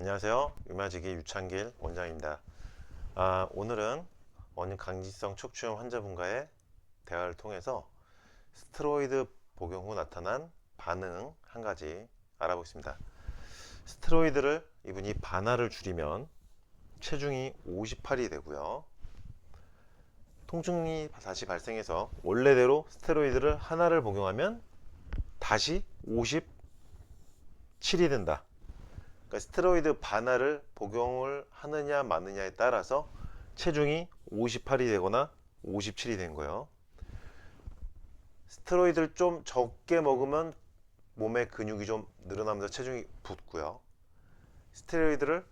안녕하세요. 유마지기 유창길 원장입니다. 아, 오늘은 원인 강직성 척추염 환자분과의 대화를 통해서 스테로이드 복용 후 나타난 반응 한 가지 알아보겠습니다. 스테로이드를 이분이 반화를 줄이면 체중이 58이 되고요. 통증이 다시 발생해서 원래대로 스테로이드를 하나를 복용하면 다시 57이 된다. 그러니까 스테로이드 반화를 복용을 하느냐 마느냐에 따라서 체중이 58이 되거나 57이 된 거예요. 스테로이드를 좀 적게 먹으면 몸에 근육이 좀 늘어나면서 체중이 붙고요. 스테로이드를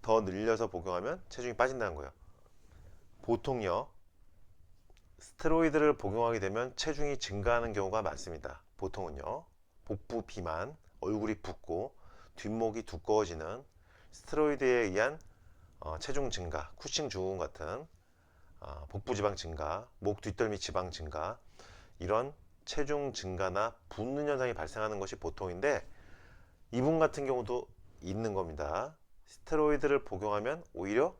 더 늘려서 복용하면 체중이 빠진다는 거예요. 보통요. 스테로이드를 복용하게 되면 체중이 증가하는 경우가 많습니다. 보통은요. 복부 비만, 얼굴이 붓고 뒷목이 두꺼워지는 스테로이드에 의한 어, 체중 증가, 쿠싱 증후군 같은 어, 복부 지방 증가, 목 뒷덜미 지방 증가 이런 체중 증가나 붓는 현상이 발생하는 것이 보통인데 이분 같은 경우도 있는 겁니다. 스테로이드를 복용하면 오히려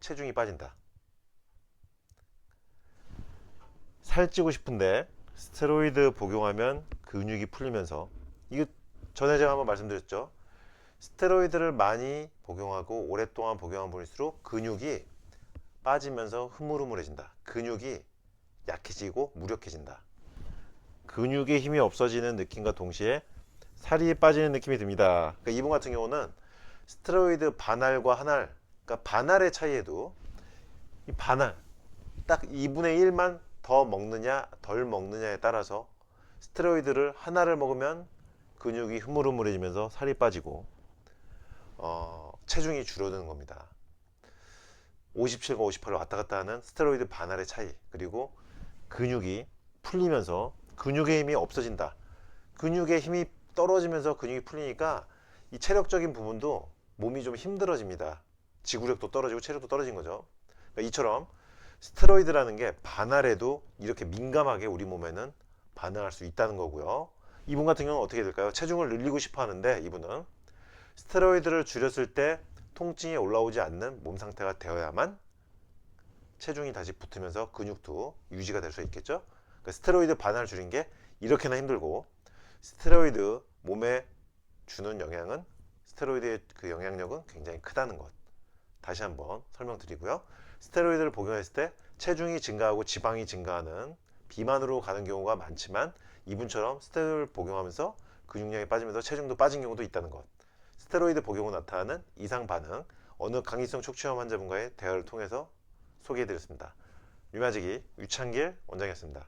체중이 빠진다. 살찌고 싶은데 스테로이드 복용하면 근육이 풀리면서 이거 전에 제가 한번 말씀드렸죠. 스테로이드를 많이 복용하고 오랫동안 복용한 분일수록 근육이 빠지면서 흐물흐물해진다. 근육이 약해지고 무력해진다. 근육의 힘이 없어지는 느낌과 동시에 살이 빠지는 느낌이 듭니다. 그러니까 이분 같은 경우는 스테로이드 반할과 한할, 그러니까 반할의 차이에도 이 반할, 딱 2분의 1만 더 먹느냐 덜 먹느냐에 따라서 스테로이드를 하나를 먹으면 근육이 흐물흐물해지면서 살이 빠지고 어, 체중이 줄어드는 겁니다. 57과 58을 왔다 갔다 하는 스테로이드 반할의 차이 그리고 근육이 풀리면서 근육의 힘이 없어진다. 근육의 힘이 떨어지면서 근육이 풀리니까 이 체력적인 부분도 몸이 좀 힘들어집니다. 지구력도 떨어지고 체력도 떨어진 거죠. 그러니까 이처럼 스테로이드라는 게 반할에도 이렇게 민감하게 우리 몸에는 반응할 수 있다는 거고요. 이분 같은 경우는 어떻게 될까요? 체중을 늘리고 싶어 하는데 이분은 스테로이드를 줄였을 때 통증이 올라오지 않는 몸 상태가 되어야만 체중이 다시 붙으면서 근육도 유지가 될 수 있겠죠. 그러니까 스테로이드 반환을 줄인 게 이렇게나 힘들고 스테로이드 몸에 주는 영향은 스테로이드의 그 영향력은 굉장히 크다는 것. 다시 한번 설명드리고요. 스테로이드를 복용했을 때 체중이 증가하고 지방이 증가하는 비만으로 가는 경우가 많지만 이분처럼 스테로이드를 복용하면서 근육량이 빠지면서 체중도 빠진 경우도 있다는 것. 스테로이드 복용 후 나타나는 이상 반응 어느 강기성 척추염 환자분과의 대화를 통해서 소개해드렸습니다. 유마지기 유창길 원장이었습니다.